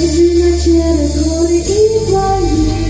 Ти життя через гори і бої.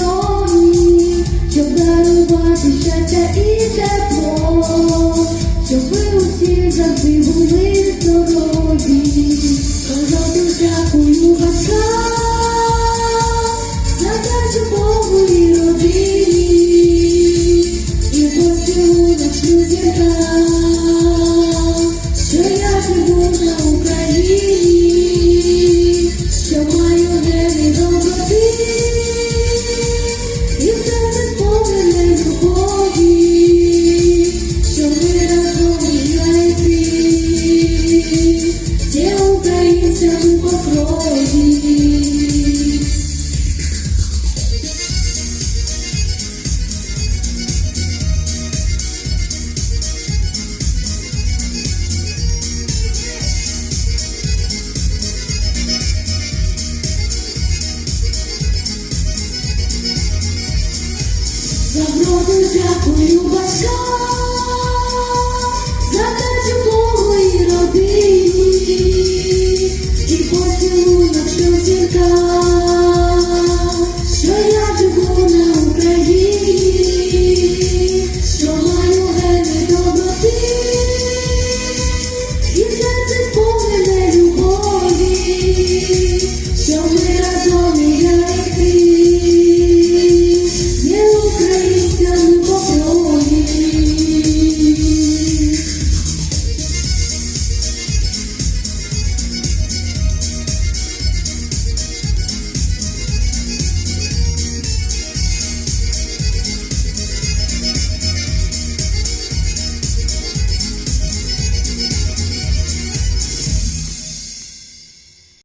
тобі, щоб дарувати щастя і тепло, щоб ви усі забули. За зроду дякую батькам.